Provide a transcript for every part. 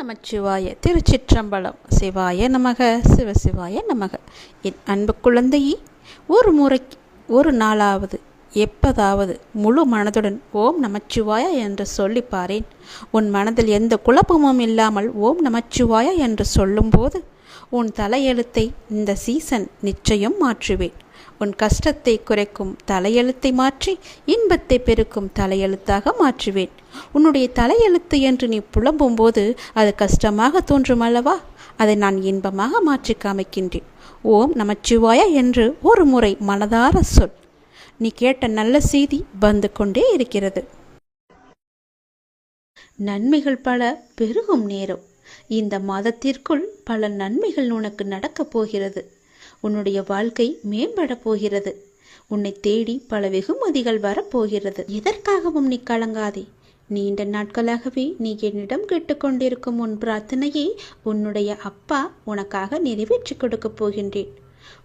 நமச்சிவாய திருச்சிற்றம்பலம். சிவாய நமக. சிவசிவாய நமக. என் அன்பு குழந்தையே ஒரு முறை ஒரு நாளாவது எப்பதாவது முழு மனதுடன் ஓம் நமச்சிவாய என்று சொல்லி பாரேன். உன் மனதில் எந்த குழப்பமும் இல்லாமல் ஓம் நமச்சிவாய என்று சொல்லும்போது உன் தலையெழுத்தை இந்த சீசன் நிச்சயம் மாற்றுவேன். உன் கஷ்டத்தை குறைக்கும் தலையெழுத்தை மாற்றி இன்பத்தை பெருக்கும் தலையெழுத்தாக மாற்றுவேன். உன்னுடைய தலையெழுத்து என்று நீ புலம்பும்போது அது கஷ்டமாக தோன்றும் அல்லவா? அதை நான் இன்பமாக மாற்றி காமிக்கின்றேன். ஓம் நமச்சிவாயா என்று ஒரு முறை மனதார சொல். நீ கேட்ட நல்ல செய்தி வந்து கொண்டே இருக்கிறது. நன்மைகள் பல பெருகும் நேரம். இந்த மாதத்திற்குள் பல நன்மைகள் உனக்கு நடக்கப் போகிறது. உன்னுடைய வாழ்க்கை மேம்பட போகிறது. உன்னை தேடி பல வெகுமதிகள் வரப்போகிறது எதற்காகவும் நீ கலங்காதே. நீண்ட நாட்களாகவே நீ என்னிடம் கேட்டுக்கொண்டிருக்கும் உன் பிரார்த்தனையை உன்னுடைய அப்பா உனக்காக நிறைவேற்றி கொடுக்கப் போகின்றேன்.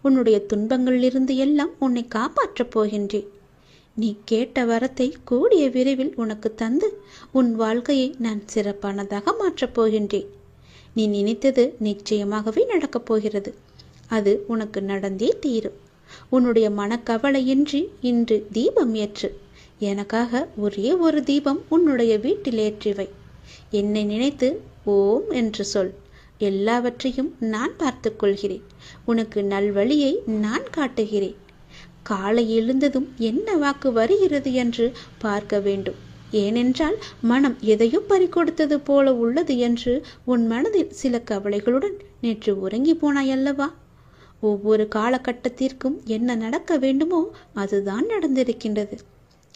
உன்னுடைய துன்பங்களிலிருந்து எல்லாம் உன்னை காப்பாற்றப் போகின்றேன். நீ கேட்ட வரத்தை கூடிய விரைவில் உனக்கு தந்து உன் வாழ்க்கையை நான் சிறப்பானதாக மாற்றப் போகின்றேன். நீ நினைத்தது நிச்சயமாகவே நடக்கப் போகிறது. அது உனக்கு நடந்தே தீரும். உன்னுடைய மனக்கவலையின்றி இன்று தீபம் ஏற்று எனக்காக ஒரே ஒரு தீபம் உன்னுடைய வீட்டில் ஏற்றிவை. என்னை நினைத்து ஓம் என்று சொல். எல்லாவற்றையும் நான் பார்த்துக்கொள்கிறேன் உனக்கு நல்வழியை நான் காட்டுகிறேன். காலை எழுந்ததும் என்ன வாக்கு வருகிறது என்று பார்க்க வேண்டும். ஏனென்றால் மனம் எதையும் பறிக்கொடுத்தது போல உள்ளது என்று உன் மனதில் சில கவலைகளுடன் நேற்று உறங்கி போனாயல்லவா ஒவ்வொரு காலகட்டத்திற்கும் என்ன நடக்க வேண்டுமோ அதுதான் நடந்திருக்கின்றது.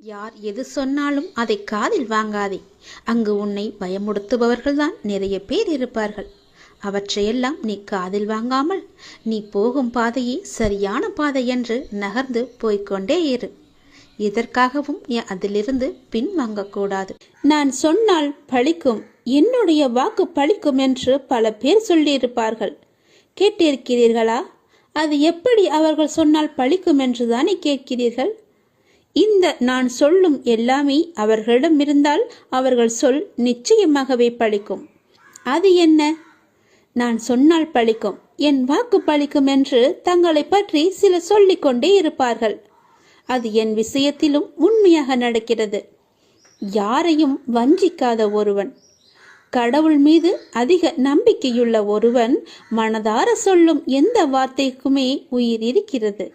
யார் எது சொன்னாலும் அதை காதில் வாங்காதே. அங்கு உன்னை பயமுடுத்துபவர்கள்தான் நிறைய பேர் இருப்பார்கள். அவற்றையெல்லாம் நீ காதில் வாங்காமல் நீ போகும் பாதையே சரியான பாதை என்று நகர்ந்து போய்க்கொண்டே இரு. எதற்காகவும் நீ அதிலிருந்து பின்வாங்கக்கூடாது. நான் சொன்னால் பழிக்கும் என்னுடைய வாக்கு பழிக்கும் என்று பல பேர் சொல்லியிருப்பார்கள். கேட்டிருக்கிறீர்களா? அது எப்படி அவர்கள் சொன்னால் பழிக்கும் என்று தானே கேட்கிறீர்கள்? இந்த நான் சொல்லும் எல்லாமே அவர்களிடம் இருந்தால் அவர்கள் சொல் நிச்சயமாகவே பழிக்கும். அது என்ன? நான் சொன்னால் பழிக்கும். என் வாக்கு பழிக்கும் என்று தங்களை பற்றி சில சொல்லிக்கொண்டே இருப்பார்கள். அது என் விஷயத்திலும் உண்மையாக நடக்கிறது. யாரையும் வஞ்சிக்காத ஒருவன். கடவுள் மீது அதிக நம்பிக்கையுள்ள ஒருவன் மனதார சொல்லும் எந்த வார்த்தைக்குமே உயிர் இருக்கிறது.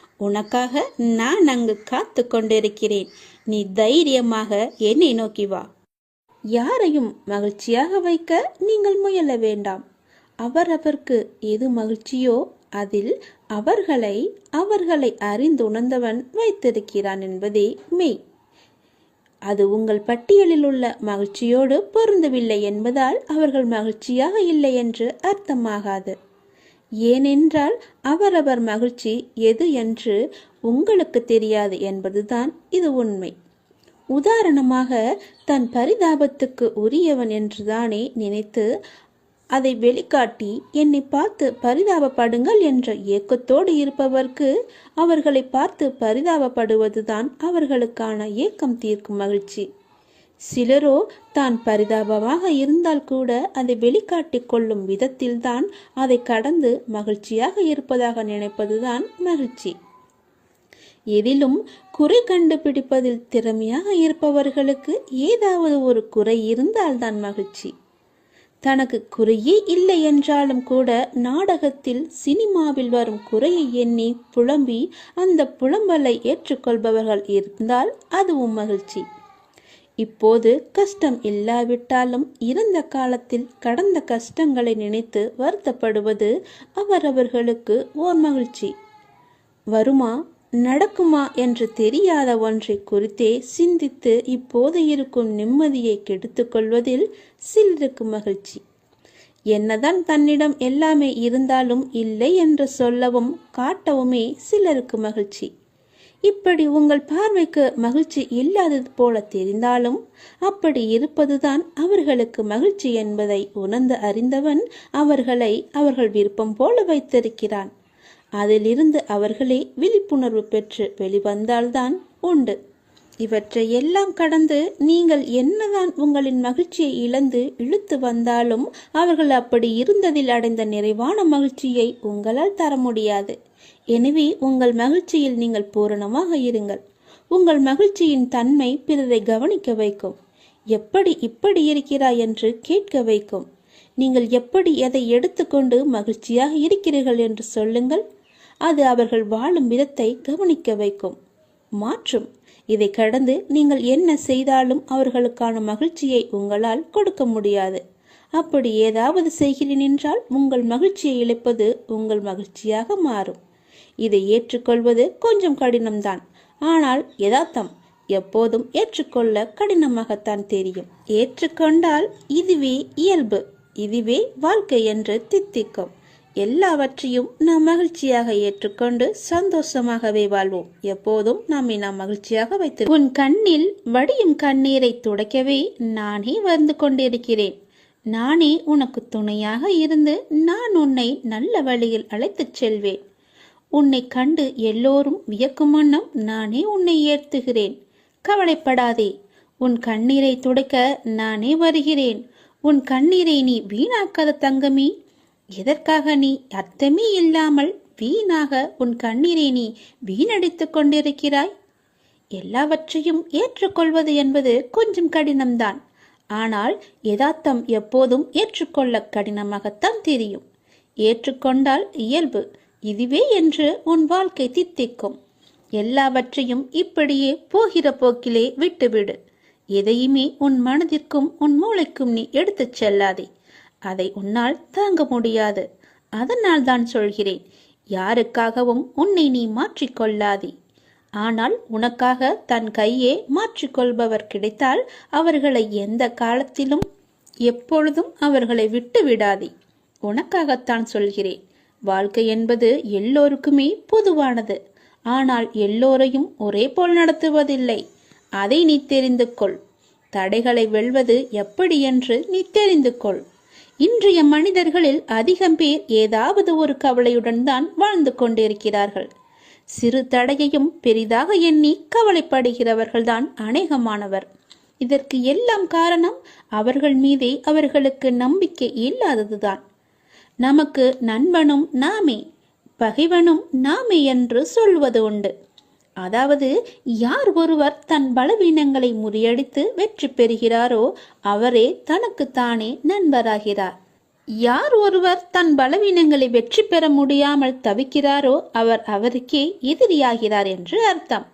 உனக்காக நான் அங்கு காத்து கொண்டிருக்கிறேன். நீ தைரியமாக என்னை நோக்கி வா. யாரையும் மகிழ்ச்சியாக வைக்க நீங்கள் முயல வேண்டாம். அவரவர்க்கு எது மகிழ்ச்சியோ அதில் அவர்களை அவர்களை அறிந்து உணர்ந்தவன் வைத்திருக்கிறான் என்பதே மெய். அது உங்கள் பட்டியலில் உள்ள மகிழ்ச்சியோடு பொருந்தவில்லை என்பதால் அவர்கள் மகிழ்ச்சியாக இல்லை என்று அர்த்தமாகாது. ஏனென்றால் அவரவர் மகிழ்ச்சி எது என்று உங்களுக்கு தெரியாது என்பதுதான் இது உண்மை. உதாரணமாக தன் பரிதாபத்துக்கு உரியவன் என்றுதானே நினைத்து அதை வெளிக்காட்டி என்னை பார்த்து பரிதாபப்படுங்கள் என்ற ஏக்கத்தோடு இருப்பவர்க்கு அவர்களை பார்த்து பரிதாபப்படுவதுதான் அவர்களுக்கான ஏக்கம் தீர்க்கும் மகிழ்ச்சி. சிலரோ தான் பரிதாபமாக இருந்தால் கூட அதை வெளிக்காட்டிக் கொள்ளும் விதத்தில்தான் அதை கடந்து மகிழ்ச்சியாக இருப்பதாக நினைப்பதுதான் மகிழ்ச்சி. எதிலும் குறை கண்டுபிடிப்பதில் திறமையாக இருப்பவர்களுக்கு ஏதாவது ஒரு குறை இருந்தால்தான் மகிழ்ச்சி. தனக்கு குறையே இல்லை என்றாலும் கூட நாடகத்தில் சினிமாவில் வரும் குறையை எண்ணி புலம்பி அந்த புலம்பலை ஏற்றுக்கொள்பவர்கள் இருந்தால் அதுவும் மகிழ்ச்சி. இப்போது கஷ்டம் இல்லாவிட்டாலும் இருந்த காலத்தில் கடந்த கஷ்டங்களை நினைத்து வருத்தப்படுவது அவரவர்களுக்கு ஓர் மகிழ்ச்சி. வருமா? நடக்குமா என்று தெரியாத ஒன்றை குறித்தே சிந்தித்து இப்போது இருக்கும் நிம்மதியை கெடுத்துக்கொள்வதில் சிலருக்கு மகிழ்ச்சி. என்னதான் தன்னிடம் எல்லாமே இருந்தாலும் இல்லை என்று சொல்லவும் காட்டவுமே சிலருக்கு மகிழ்ச்சி. இப்படி உங்கள் பார்வைக்கு மகிழ்ச்சி இல்லாதது போல தெரிந்தாலும் அப்படி இருப்பதுதான் அவர்களுக்கு மகிழ்ச்சி என்பதை உணர்ந்து அறிந்தவன் அவர்களை அவர்கள் விருப்பம் போல வைத்திருக்கிறான். அதிலிருந்து அவர்களே விழிப்புணர்வு பெற்று வெளிவந்தால்தான் உண்டு. இவற்றை எல்லாம் கடந்து நீங்கள் என்னதான் உங்களின் மகிழ்ச்சியை இழந்து இழுத்து வந்தாலும் அவர்கள் அப்படி இருந்ததில் அடைந்த நிறைவான மகிழ்ச்சியை உங்களால் தர முடியாது. எனவே உங்கள் மகிழ்ச்சியில் நீங்கள் பூரணமாக இருங்கள். உங்கள் மகிழ்ச்சியின் தன்மை பிறரை கவனிக்க வைக்கும். எப்படி இப்படி இருக்கிறாய் என்று கேட்க வைக்கும். நீங்கள் எப்படி எதை எடுத்துக்கொண்டு மகிழ்ச்சியாக இருக்கிறீர்கள் என்று சொல்லுங்கள். அது அவர்கள் வாழும் விதத்தை கவனிக்க வைக்கும். மாற்றும். இதை கடந்து நீங்கள் என்ன செய்தாலும் அவர்களுக்கான மகிழ்ச்சியை உங்களால் கொடுக்க முடியாது. அப்படி ஏதாவது செய்கிறேன் என்றால் உங்கள் மகிழ்ச்சியை இழப்பது உங்கள் மகிழ்ச்சியாக மாறும். இதை ஏற்றுக்கொள்வது கொஞ்சம் கடினம்தான். ஆனால் யதார்த்தம் எப்போதும் ஏற்றுக்கொள்ள கடினமாகத்தான் தெரியும். ஏற்றுக்கொண்டால் இதுவே இயல்பு இதுவே வாழ்க்கை என்று தித்திக்கும். எல்லாவற்றையும் நாம் மகிழ்ச்சியாக ஏற்றுக்கொண்டு சந்தோஷமாகவே வாழ்வோம். எப்போதும் நம்மை நாம் மகிழ்ச்சியாக வைத்து உன் கண்ணில் வடியும் கண்ணீரை துடைக்கவே நானே வந்து கொண்டிருக்கிறேன். நானே உனக்கு துணையாக இருந்து நான் உன்னை நல்ல வழியில் அழைத்துச் செல்வேன். உன்னை கண்டு எல்லோரும் வியக்கும் வண்ணம் நானே உன்னை ஏற்றுகிறேன். கவலைப்படாதே. உன் கண்ணீரை துடைக்க நானே வருகிறேன். உன் கண்ணீரை நீ வீணாக்காத தங்கமே. எதற்காக நீ அர்த்தமே இல்லாமல் வீணாக உன் கண்ணீரை நீ வீணடித்துக் கொண்டிருக்கிறாய்? எல்லாவற்றையும் ஏற்றுக்கொள்வது என்பது கொஞ்சம் கடினம்தான். ஆனால் யதார்த்தம் எப்போதும் ஏற்றுக்கொள்ள கடினமாகத்தான் தெரியும். ஏற்றுக்கொண்டால் இயல்பு. இதுவே என்று உன் வாழ்க்கை தித்திக்கும். எல்லாவற்றையும் இப்படியே போகிற போக்கிலே விட்டுவிடு. எதையுமே உன் மனதிற்கும் உன் மூளைக்கும் நீ எடுத்துச் செல்லாதே. அதை உன்னால் தாங்க முடியாது. அதனால் தான் சொல்கிறேன் யாருக்காகவும் உன்னை நீ மாற்றிக்கொள்ளாதே ஆனால் உனக்காக தன் கையே மாற்றிக்கொள்பவர் கிடைத்தால் அவர்களை எந்த காலத்திலும் எப்பொழுதும் அவர்களை விட்டு விடாதே உனக்காகத்தான் சொல்கிறேன் வாழ்க்கை என்பது எல்லோருக்குமே பொதுவானது. ஆனால் எல்லோரையும் ஒரே போல் நடத்துவதில்லை. அதை நீ தெரிந்து கொள். தடைகளை வெல்வது எப்படி என்று நீ தெரிந்து கொள். இன்றைய மனிதர்களில் அதிகம் பேர் ஏதாவது ஒரு கவலையுடன் தான் வாழ்ந்து கொண்டிருக்கிறார்கள். சிறு தடையையும் பெரிதாக எண்ணி கவலைப்படுகிறவர்கள்தான் அநேகமானவர். இதற்கு எல்லாம் காரணம் அவர்கள் மீதே அவர்களுக்கு நம்பிக்கை இல்லாததுதான். நமக்கு நண்பனும் நாமே பகைவனும் நாமே என்று சொல்வது உண்டு. அதாவது யார் ஒருவர் தன் பலவீனங்களை முறியடித்து வெற்றி பெறுகிறாரோ அவரே தனக்குத்தானே நண்பராகிறார். யார் ஒருவர் தன் பலவீனங்களை வெற்றி பெற முடியாமல் தவிக்கிறாரோ அவர் அவருக்கே எதிரியாகிறார் என்று அர்த்தம்.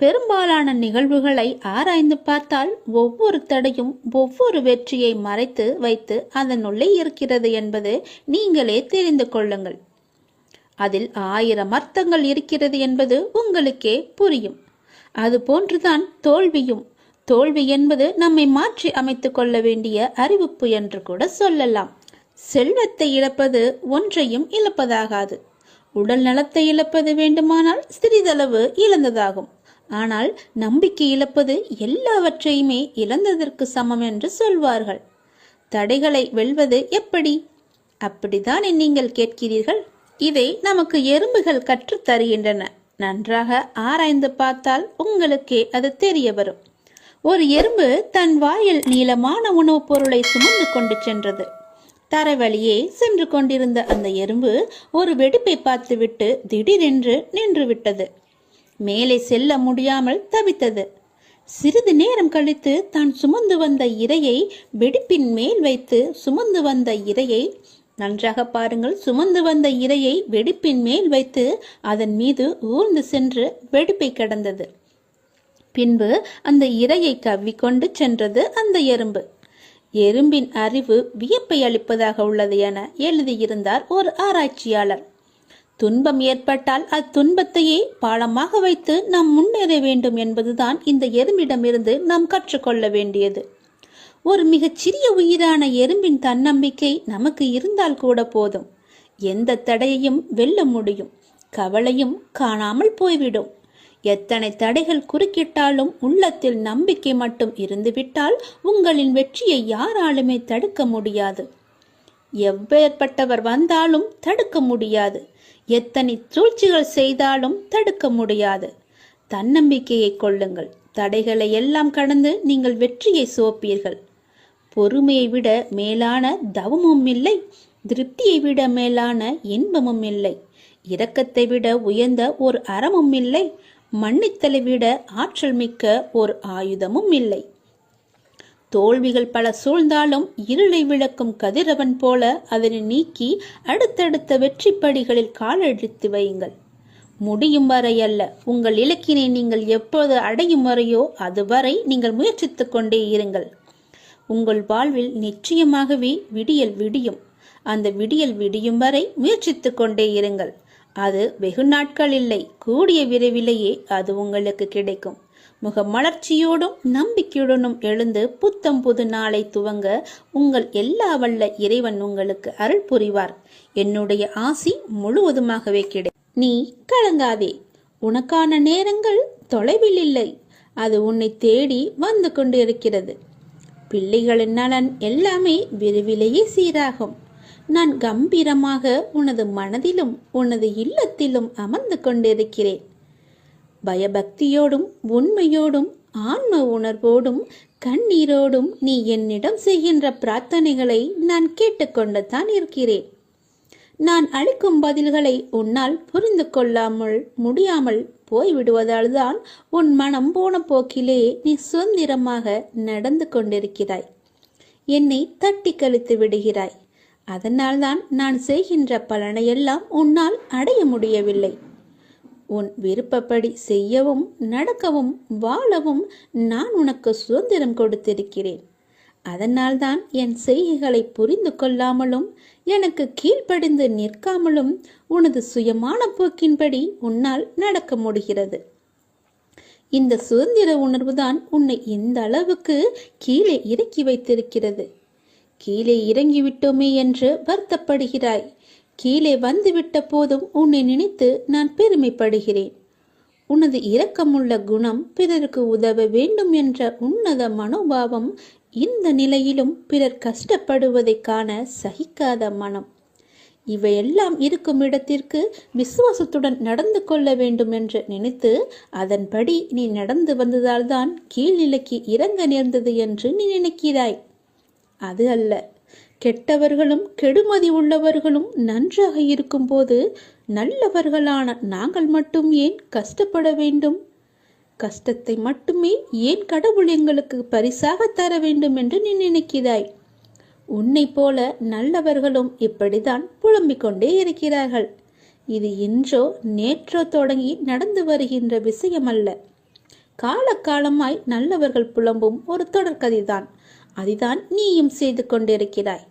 பெரும்பாலான நிகழ்வுகளை ஆராய்ந்து பார்த்தால் ஒவ்வொரு தடையும் ஒவ்வொரு வெற்றியை மறைத்து வைத்து அதனுள்ளே இருக்கிறது என்பது நீங்களே தெரிந்து கொள்ளுங்கள். அதில் ஆயிரம் அர்த்தங்கள் இருக்கிறது என்பது உங்களுக்கே புரியும். அது போன்றுதான் தோல்வியும். தோல்வி என்பது நம்மை மாற்றி அமைத்துக் கொள்ள வேண்டிய அறிவிப்பு என்று கூட சொல்லலாம். செல்வத்தை இழப்பது ஒன்றையும் இழப்பதாகாது. உடல் நலத்தை இழப்பது வேண்டுமானால் சிறிதளவு இழந்ததாகும். ஆனால் நம்பிக்கை இழப்பது எல்லாவற்றையுமே இழந்ததற்கு சமம் என்று சொல்வார்கள். தடைகளை வெல்வது எப்படி? அப்படித்தானே நீங்கள் கேட்கிறீர்கள்? இதை நமக்கு எறும்புகள் கற்றுத் தருகின்றன. நன்றாக ஆராய்ந்து பார்த்தால் உங்களுக்கே அது தெரிய வரும். ஒரு எறும்பு தன் வாயில் நீளமான உணவுப் பொருளை சுமந்து கொண்டு சென்றது. தரைவழியே சென்று கொண்டிருந்த அந்த எறும்பு ஒரு வெடிப்பை பார்த்துவிட்டு திடீரென்று நின்று விட்டது மேலே செல்ல முடியாமல் தவித்தது. சிறிது நேரம் கழித்து தான் சுமந்து வந்த இரையை வெடிப்பின் மேல் வைத்து சுமந்து வந்த இரையை நன்றாக பாருங்கள் சுமந்து வந்த இரையை வெடிப்பின் மேல் வைத்து அதன் மீது ஊர்ந்து சென்று வெடிப்பை கடந்தது. பின்பு அந்த இரையை கவ்விக்கொண்டு சென்றது அந்த எறும்பு. எறும்பின் அறிவு வியப்பை அளிப்பதாக உள்ளது என எழுதியிருந்தார் ஒரு ஆராய்ச்சியாளர். துன்பம் ஏற்பட்டால் அத்துன்பத்தையே பாடமாக வைத்து நாம் முன்னேற வேண்டும் என்பதுதான் இந்த எறும்பிடமிருந்து நாம் கற்றுக்கொள்ள வேண்டியது. ஒரு மிகச்சிறிய உயிரான எறும்பின் தன்னம்பிக்கை நமக்கு இருந்தால் கூட போதும். எந்த தடையையும் வெல்ல முடியும். கவலையும் காணாமல் போய்விடும். எத்தனை தடைகள் குறுக்கிட்டாலும் உள்ளத்தில் நம்பிக்கை மட்டும் இருந்துவிட்டால் உங்களின் வெற்றியை யாராலுமே தடுக்க முடியாது. எவ்வேற்பட்டவர் வந்தாலும் தடுக்க முடியாது. எத்தனை சூழ்ச்சிகள் செய்தாலும் தடுக்க முடியாது. தன்னம்பிக்கையை கொள்ளுங்கள். தடைகளை எல்லாம் கடந்து நீங்கள் வெற்றியை சோப்பீர்கள் பொறுமையை விட மேலான தவமும் இல்லை. திருப்தியை விட மேலான இன்பமும் இல்லை. இரக்கத்தை விட உயர்ந்த ஒரு அறமும் இல்லை. மன்னித்தலை விட ஆற்றல் மிக்க ஒரு ஆயுதமும் இல்லை. தோல்விகள் பல சூழ்ந்தாலும் இருளை விளக்கும் கதிரவன் போல அதனை நீக்கி அடுத்தடுத்த வெற்றி படிகளில் காலடித்து வையுங்கள். முடியும் வரை அல்ல உங்கள் இலக்கினை நீங்கள் எப்போது அடையும் வரையோ அதுவரை நீங்கள் முயற்சித்துக் கொண்டே இருங்கள். உங்கள் வாழ்வில் நிச்சயமாகவே விடியல் விடியும். அந்த விடியல் விடியும் வரை முயற்சித்துக் கொண்டே இருங்கள். அது வெகு நாட்கள் இல்லை கூடிய விரைவிலேயே அது உங்களுக்கு கிடைக்கும். முகமலர்ச்சியோடும் நம்பிக்கையுடனும் எழுந்து புத்தம் புது நாளை துவங்க உங்கள் எல்லா வல்ல இறைவன் உங்களுக்கு அருள் புரிவார். என்னுடைய ஆசி முழுவதுமாகவே கிடை நீ கலங்காதே. உனக்கான நேரங்கள் தொலைவில் இல்லை. அது உன்னை தேடி வந்து கொண்டிருக்கிறது. பிள்ளைகளின் நலன் எல்லாமே விரைவிலேயே சீராகும். நான் கம்பீரமாக உனது மனதிலும் உனது இல்லத்திலும் அமர்ந்து கொண்டிருக்கிறேன். பயபக்தியோடும் உண்மையோடும் ஆன்ம உணர்வோடும் கண்ணீரோடும் நீ என்னிடம் செய்கின்ற பிரார்த்தனைகளை நான் கேட்டுக்கொண்டு தான் இருக்கிறேன். நான் அளிக்கும் பதில்களை உன்னால் புரிந்து கொள்ளாமல் முடியாமல் போய்விடுவதால் தான் உன் மனம் போன போக்கிலே நீ சுதந்திரமாக நடந்து கொண்டிருக்கிறாய். என்னை தட்டி கழித்து விடுகிறாய். அதனால்தான் நான் செய்கின்ற பலனையெல்லாம் உன்னால் அடைய முடியவில்லை. உன் விருப்பப்படி செய்யவும் நடக்கவும் வாழவும் நான் உனக்கு சுதந்திரம் கொடுத்திருக்கிறேன். அதனால்தான் என் செய்கைகளை புரிந்து கொள்ளாமலும் எனக்கு கீழ்ப்படிந்து நிற்காமலும் உனது சுயமான போக்கின்படி உன்னால் நடக்க முடிகிறது. இந்த சுதந்திர உணர்வுதான் உன்னை இந்த அளவுக்கு கீழே இறக்கி வைத்திருக்கிறது. கீழே இறங்கிவிட்டோமே என்று வருத்தப்படுகிறாய். கீழே வந்துவிட்ட போதும் உன்னை நினைத்து நான் பெருமைப்படுகிறேன். உனது இரக்கமுள்ள குணம் பிறருக்கு உதவ வேண்டும் என்ற உன்னத மனோபாவம் இந்த நிலையிலும் பிறர் கஷ்டப்படுவதை காண சகிக்காத மனம். இவையெல்லாம் இருக்கும் இடத்திற்கு விசுவாசத்துடன் நடந்து கொள்ள வேண்டும் என்று நினைத்து அதன்படி நீ நடந்து வந்ததால்தான் கீழ்நிலைக்கு இறங்க நேர்ந்தது என்று நீ நினைக்கிறாய். அது அல்ல. கெட்டவர்களும் கெடுமதி உள்ளவர்களும் நன்றாக இருக்கும்போது நல்லவர்களான நாங்கள் மட்டும் ஏன் கஷ்டப்பட வேண்டும்? கஷ்டத்தை மட்டுமே ஏன் கடவுள் எங்களுக்கு பரிசாக தர வேண்டும் என்று நீ நினைக்கிறாய்? உன்னை போல நல்லவர்களும் இப்படிதான் புலம்பிக் கொண்டே இருக்கிறார்கள். இது இன்றோ நேற்றோ தொடங்கி நடந்து வருகின்ற விஷயமல்ல. காலகாலமாய் நல்லவர்கள் புலம்பும் ஒரு தொடர்கதைதான். அதுதான் நீயும் செய்து கொண்டிருக்கிறாய்.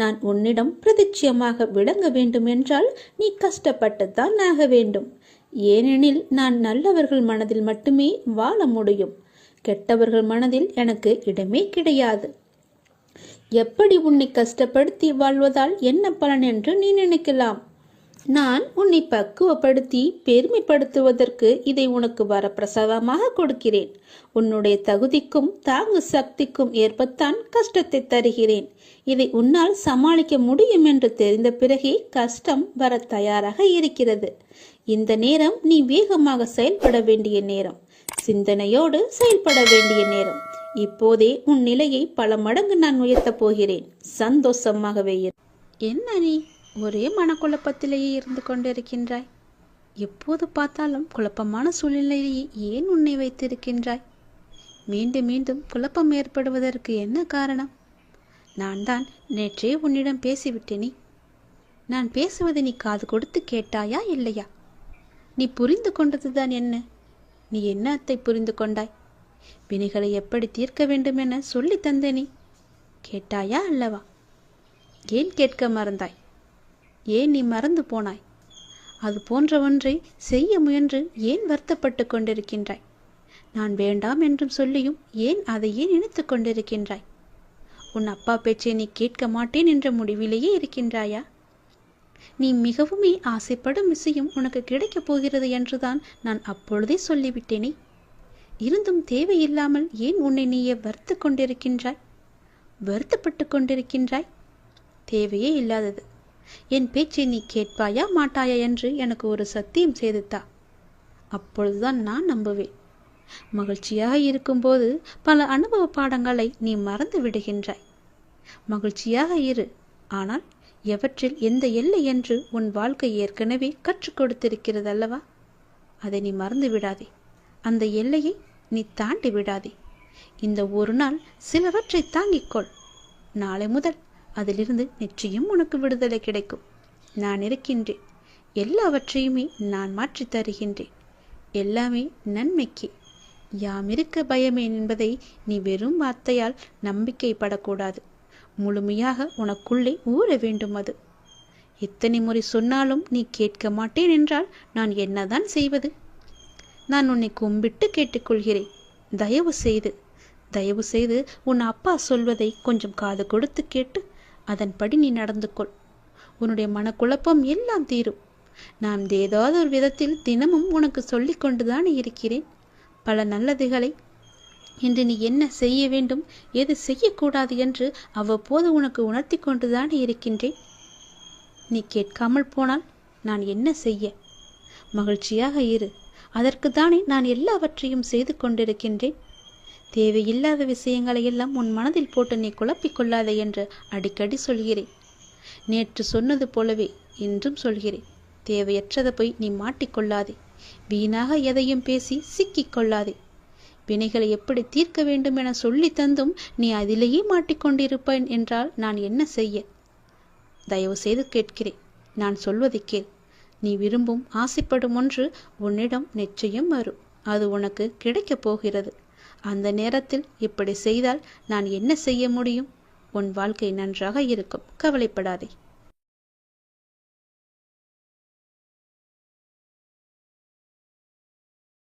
நான் உன்னிடம் பிரதிச்சியமாக விளங்க வேண்டும் என்றால் நீ கஷ்டப்பட்டுத்தான் ஆக வேண்டும். ஏனெனில் நான் நல்லவர்கள் மனதில் மட்டுமே வாழ முடியும். கெட்டவர்கள் மனதில் எனக்கு இடமே கிடையாது. எப்படி உன்னை கஷ்டப்படுத்தி வாழ்வதால் என்ன பலன் என்று நீ நினைக்கலாம்? நான் உன்னை பக்குவப்படுத்தி பெருமைப்படுத்துவதற்கு இதை உனக்கு வரப்பிரசாதமாக கொடுக்கிறேன். உன்னுடைய தகுதிக்கும் தாங்கு சக்திக்கும் ஏற்பத்தான் கஷ்டத்தை தருகிறேன். இதை உன்னால் சமாளிக்க முடியும் என்று தெரிந்த பிறகே கஷ்டம் வர தயாராக இருக்கிறது. இந்த நேரம் நீ வேகமாக செயல்பட வேண்டிய நேரம். சிந்தனையோடு செயல்பட வேண்டிய நேரம். இப்போதே உன் நிலையை பல மடங்கு நான் உயர்த்தப் போகிறேன். சந்தோஷமாகவே என்ன நீ? ஒரே மனக்குழப்பத்திலேயே இருந்து கொண்டிருக்கின்றாய். எப்போது பார்த்தாலும் குழப்பமான சூழ்நிலையிலேயே ஏன் உன்னை வைத்திருக்கின்றாய்? மீண்டும் மீண்டும் குழப்பம் ஏற்படுவதற்கு என்ன காரணம்? நான் தான் நேற்றே உன்னிடம் பேசிவிட்டேனே. நான் பேசுவதை நீ காது கொடுத்து கேட்டாயா இல்லையா? நீ புரிந்து கொண்டதுதான் என்ன? நீ என்ன அத்தை புரிந்து கொண்டாய்? வினைகளை எப்படி தீர்க்க வேண்டும் என சொல்லி தந்தேனே. கேட்டாயா அல்லவா? ஏன் கேட்க மறந்தாய்? ஏன் நீ மறந்து போனாய்? அது போன்ற ஒன்றை செய்ய முயன்று ஏன் வருத்தப்பட்டு கொண்டிருக்கின்றாய்? நான் வேண்டாம் என்றும் சொல்லியும் ஏன் அதையே நினைத்து கொண்டிருக்கின்றாய்? உன் அப்பா பேச்சை நீ கேட்க மாட்டேன் என்ற முடிவிலேயே இருக்கின்றாயா? நீ மிகவுமே ஆசைப்படும் விஷயம் உனக்கு கிடைக்கப் போகிறது என்றுதான் நான் அப்பொழுதே சொல்லிவிட்டேனே. இருந்தும் தேவையில்லாமல் ஏன் உன்னை நீயே வருத்து கொண்டிருக்கின்றாய்? வருத்தப்பட்டு கொண்டிருக்கின்றாய்? தேவையே இல்லாதது. என் பேச்சை நீ கேட்பாயா மாட்டாயா என்று எனக்கு ஒரு சத்தியம் செய்துத்தா. அப்பொழுதுதான் நான் நம்புவேன். மகிழ்ச்சியாக இருக்கும்போது பல அனுபவ பாடங்களை நீ மறந்து விடுகின்றாய். மகிழ்ச்சியாக இரு. ஆனால் எவற்றில் எந்த எல்லை என்று உன் வாழ்க்கை ஏற்கனவே கற்றுக் கொடுத்திருக்கிறது அல்லவா அதை நீ மறந்து விடாதே. அந்த எல்லையை நீ தாண்டி விடாதே. இந்த ஒரு நாள் சிலவற்றை தாங்கிக்கொள் நாளை முதல் அதிலிருந்து நிச்சயம் உனக்கு விடுதலை கிடைக்கும். நான் இருக்கின்றேன். எல்லாவற்றையுமே நான் மாற்றித் தருகின்றேன். எல்லாமே நன்மைக்கு. யாம் இருக்க பயமே என்பதை நீ வெறும் வார்த்தையால் நம்பிக்கைப்படக்கூடாது. முழுமையாக உனக்குள்ளே ஊற வேண்டும் அது. எத்தனை முறை சொன்னாலும் நீ கேட்க மாட்டேன் என்றால் நான் என்னதான் செய்வது? நான் உன்னை கும்பிட்டு கேட்டுக்கொள்கிறேன். தயவு செய்து தயவு செய்து உன் அப்பா சொல்வதை கொஞ்சம் காது கொடுத்து கேட்டு அதன்படி நீ நடந்து கொள் உன்னுடைய மனக்குழப்பம் எல்லாம் தீரும். நான் ஏதாவது ஒரு விதத்தில் தினமும் உனக்கு சொல்லி கொண்டுதான் இருக்கிறேன். பல நல்லதுகளை. இன்று நீ என்ன செய்ய வேண்டும் எது செய்யக்கூடாது என்று அவ்வப்போது உனக்கு உணர்த்தி கொண்டுதான் இருக்கின்றேன். நீ கேட்காமல் போனால் நான் என்ன செய்ய? மகிழ்ச்சியாக இரு. அதற்குத்தானே நான் எல்லாவற்றையும் செய்து கொண்டிருக்கின்றேன். தேவையில்லாத விஷயங்களை எல்லாம் உன் மனதில் போட்டு நீ குழப்பிக் கொள்ளாதே என்று அடிக்கடி சொல்கிறேன். நேற்று சொன்னது போலவே என்றும் சொல்கிறேன். தேவையற்றதை போய் நீ மாட்டிக்கொள்ளாதே. வீணாக எதையும் பேசி சிக்கிக் கொள்ளாதே வினைகளை எப்படி தீர்க்க வேண்டும் என சொல்லி தந்தும் நீ அதிலேயே மாட்டிக்கொண்டிருப்பேன் என்றால் நான் என்ன செய்ய? தயவு செய்து கேட்கிறேன். நான் சொல்வதை கேள். நீ விரும்பும் ஆசைப்படும் ஒன்று உன்னிடம் நிச்சயம் வரும். அது உனக்கு கிடைக்கப் போகிறது. அந்த நேரத்தில் இப்படி செய்தால் நான் என்ன செய்ய முடியும்? உன் வாழ்க்கை நன்றாக இருக்கும். கவலைப்படாதே.